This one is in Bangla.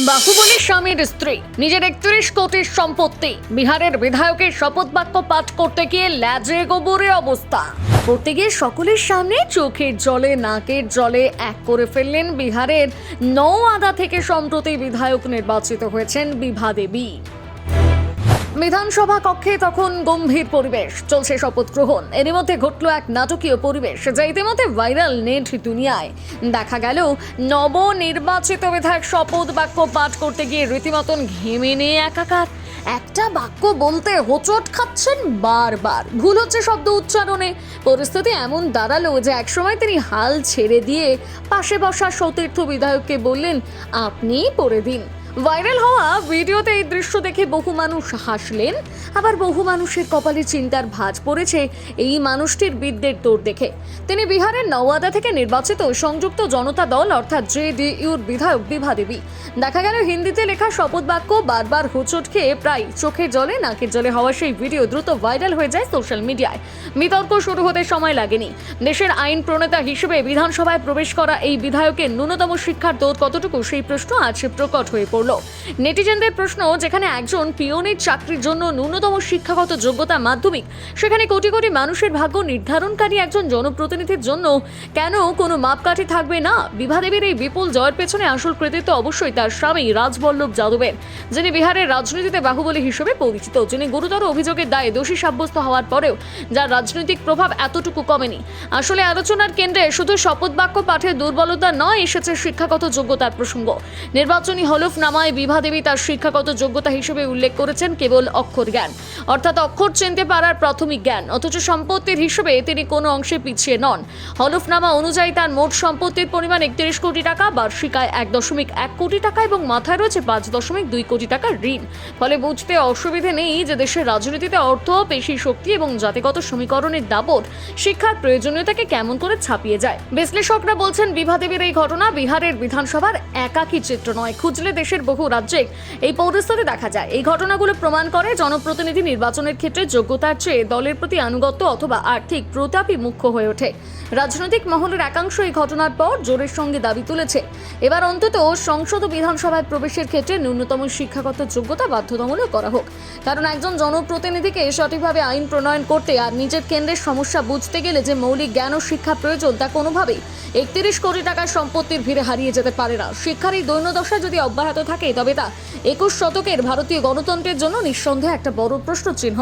বাহুবলী স্বামীর স্ত্রী। নিজের একত্রিশ কোটির সম্পত্তি। বিহারের বিধায়কের শপথ বাক্য পাঠ করতে গিয়ে ল্যাজে গোবরে অবস্থা। করতে গিয়ে সকলের সামনে চোখের জলে, নাকের জলে এক করে ফেললেন বিহারের নৌ আদা থেকে সম্প্রতি বিধায়ক নির্বাচিত হয়েছেন বিভা দেবী। বিধানসভা কক্ষে তখন গম্ভীর পরিবেশ, চলছে শপথ গ্রহণ। এর মধ্যে ঘটল এক নাটকীয় পরিবেশ, যা ইতিমধ্যে ভাইরাল নেট দুনিয়ায়। দেখা গেল, নবনির্বাচিত বিধায়ক শপথ বাক্য পাঠ করতে গিয়ে রীতিমতন ঘেমে নিয়ে একাকার। একটা বাক্য বলতে হোঁচট খাচ্ছেন বারবার। ভুল হচ্ছে শব্দ উচ্চারণে। পরিস্থিতি এমন দাঁড়াল যে একসময় তিনি হাল ছেড়ে দিয়ে পাশে বসা সতীর্থ বিধায়ককে বললেন, আপনিই পড়ে দিন। ভাইরাল হওয়া ভিডিওতে এই দৃশ্য দেখে বহু মানুষ হাসলেন। আবার বহু মানুষের কপালে চিন্তার ভাঁজ পড়েছে এই মানুষটির বিদ্যের দৌড় দেখে। তিনি বিহারের নওয়াদা থেকে নির্বাচিত সংযুক্ত জনতা দল, অর্থাৎ জেডিইউর বিধায়ক বিভা দেবী। দেখা গেল হিন্দিতে লেখা শপথ বাক্য, বারবার হুচট খেয়ে প্রায় চোখের জলে, নাকের জলে হওয়া সেই ভিডিও দ্রুত ভাইরাল হয়ে যায় সোশ্যাল মিডিয়ায়। বিতর্ক শুরু হতে সময় লাগেনি। দেশের আইন প্রণেতা হিসেবে বিধানসভায় প্রবেশ করা এই বিধায়কের ন্যূনতম শিক্ষার দৌড় কতটুকু, সেই প্রশ্ন আজ প্রকট হয়ে পড়ল নেটিজেনদের প্রশ্ন, যেখানে একজন পিওনের চাকরির জন্য ন্যূনতম শিক্ষাগত যোগ্যতা মাধ্যমিক, সেখানে কোটি কোটি মানুষের ভাগ্য নির্ধারণকারী একজন জনপ্রতিনিধির জন্য কেন কোনো মাপকাঠি থাকবে না? বিভাদেবীর এই বিপুল জয়ের পেছনে আসল কৃতিত্ব অবশ্যই তার স্বামী রাজবল্লভ যাদবের, যিনি বিহারের রাজনীতিতে বাহুবলী হিসেবে পরিচিত, যিনি গুরুতর অভিযোগের দায়ে দোষী সাব্যস্ত হওয়ার পরেও যার রাজনৈতিক প্রভাব এতটুকু কমেনি। আসলে আলোচনার কেন্দ্রে শুধু শপথ বাক্য পাঠের দুর্বলতা নয়, এসেছে শিক্ষাগত যোগ্যতার প্রসঙ্গ। নির্বাচনী হলফনামায় বিভা দেবী তার শিক্ষাগত যোগ্যতা হিসেবে উল্লেখ করেছেন কেবল অক্ষর জ্ঞান। অর্থাৎ অক্ষর চিনতে পারার প্রাথমিক জ্ঞান। অথচ সম্পত্তির হিসেবে তিনি কোনো অংশে পিছিয়ে নন। হলফনামা অনুযায়ী তার মোট সম্পত্তির পরিমাণ একত্রিশ কোটি টাকা বার্ষিক আয় এক দশমিক এক কোটি টাকা এবং মাথায় রয়েছে পাঁচ দশমিক দুই কোটি টাকার ঋণ। ফলে বুঝতে অসুবিধে নেই যে দেশের রাজনীতিতে অর্থ, পেশি শক্তি এবং জাতিগত সমীকরণের দাপট শিক্ষার প্রয়োজনীয়তাকে কেমন করে ছাপিয়ে যায়। বিশ্লেষকরা বলছেন বিভাদেবীর এই ঘটনা বিহারের বিধানসভার একাকী চিত্র নয়। খুঁজলে দেশের বহু রাজ্যে এই পরিস্থিতি দেখা যায়। এই ঘটনাগুলো প্রমাণ করে জনপ্রতিনিধি নির্বাচনের ক্ষেত্রে যোগ্যতার চেয়ে দলের প্রতি আনুগত্য অথবা আর্থিক প্রতাপই মুখ্য হয়ে ওঠে। রাজনৈতিক মহলের একাংশ এই ঘটনার পর জোরের সঙ্গে দাবি তুলেছে। এবার অন্তত সংসদ ও বিধানসভায় প্রবেশের ক্ষেত্রে ন্যূনতম শিক্ষাগত যোগ্যতা বাধ্যতামূলক করা হোক। কারণ একজন জনপ্রতিনিধিকে সঠিকভাবে আইন প্রণয়ন করতে আর নিজের কেন্দ্রের সমস্যা বুঝতে গেলে যে মৌলিক জ্ঞান ও শিক্ষা প্রয়োজন তা কোনোভাবেই একত্রিশ কোটি টাকার সম্পত্তির ভিড়ে হারিয়ে যেতে পারে না। শিক্ষার এই দৈন্যদশা যদি অব্যাহত থাকে, তবে তা একুশ শতকের ভারতীয় গণতন্ত্রের জন্য নিঃসন্দেহে একটা বড় প্রশ্ন চিহ্ন